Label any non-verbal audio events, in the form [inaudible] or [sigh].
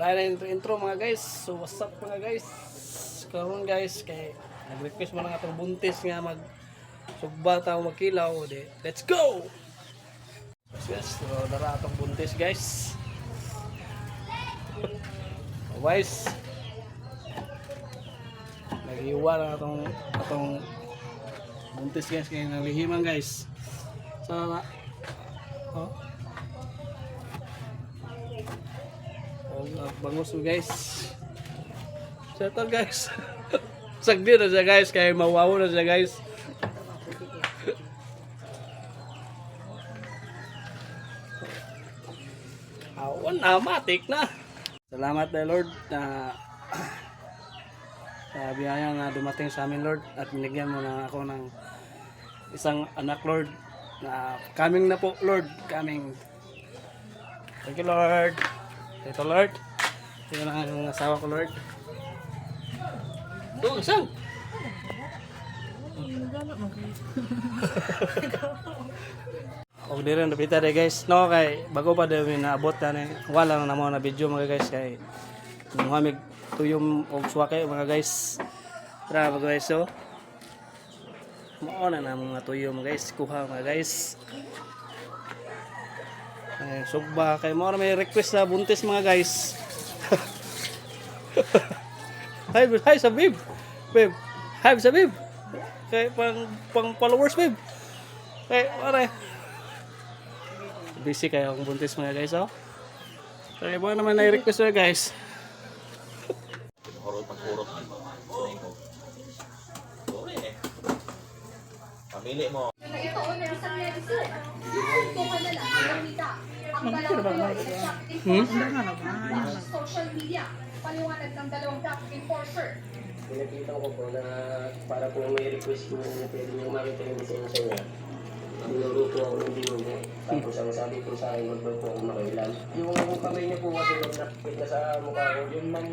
wala na intro intro mga guys. So what's up mga guys? Karon guys kay nag-request mo na nga itong buntis nga mag sugba tao magkilaw di. Let's go! Yes, yes. So dara atong buntis guys. [laughs] Guys. Nag-iwa na atong atong buntis guys kay nalihiman guys. So oh. Oh, bangus guys. Settle guys. [laughs] Sagdi na siya guys, kaya mawawo na siya guys. [laughs] Awan na, matik na. Salamat na Lord na [clears throat] sa biyaya na dumating sa amin Lord at binigyan mo na ako ng isang anak Lord na coming na po Lord, coming. Thank you Lord. Ito Lord. Ito na ang asawa ko Lord. Ito, isang. [laughs] Og dire na pita de guys. No kay bago pa de naabot na ni wala na mo na video mga guys kay mga tuyom og suwake mga guys. Tara mga guys so. Mao na na mga tuyom guys. Kuha mga guys. Ay, sugba kay mo may request sa buntis mga guys. [laughs] hi, hi sa babe. Babe. Hi sa babe. Kay pang pang followers babe. Kay pare. Busy kayo ang buntis mga guys oh. Kaya mo naman na guys. Horot pagkurot. Eh. Pamili mo. Ito, una sa medicine. Kung ano Hmm? social media. Paliwanag ng dalawang top enforcer. Pinakita ko po na para po may request mo na pwede niyo makita yung lisensya niya. Binuro po ako ng binuro. Tapos ang sabi po sa akin, wag daw po ako makailan. Yung kamay niya po kasi nagkakit na sa mukha ko, yun mang